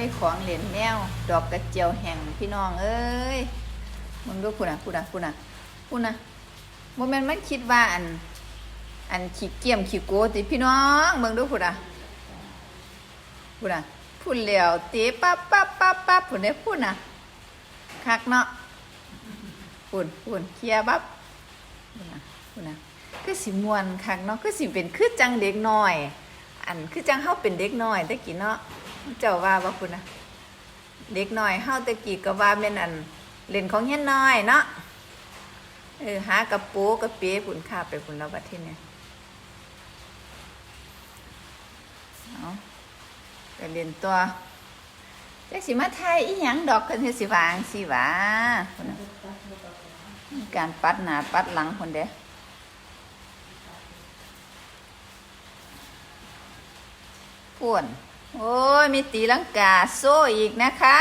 ยของเหรียญแนว ดอกกระเจียวแห่งพี่น้องเอ้ยมึงดูคุณอะคุณอะคุณอะคุณอะโมเมนต์มันคิดว่าอัน อันขี้เกียมขี้โกติพี่น้องมึงดูคุณอะคุณอะพูดเหลียวตีปั๊บปั๊บปั๊บปั๊บพูดได้พูดนะคักเนาะพูดพูดเคลียร์ปั๊บพูดน่ะพูดน่ะคือสิมวนคักเนาะคือสิเป็นคือจังเด็กน้อย อันคือจังเฮาเป็นเด็กน้อยตะกี้เนาะ เจ้าว่าว่าคุณนะเด็กน้อยเฮาตะกี้ก็ว่าแม่นอันเล่นของเฮียนน้อยเนาะเออหากระโปกระเป๋ปุ่นข้าไปปุ่นแล้วบัดทีเนี่ยเอาไปเรียนตัวจักสิมาไทยอีหยังดอกกันเทสิวางสิวาพุ่นะการปัดหน้าปัดหลังคนเด้ป่วน โอ้ยมีตีลังกาโซ่อีกนะคะ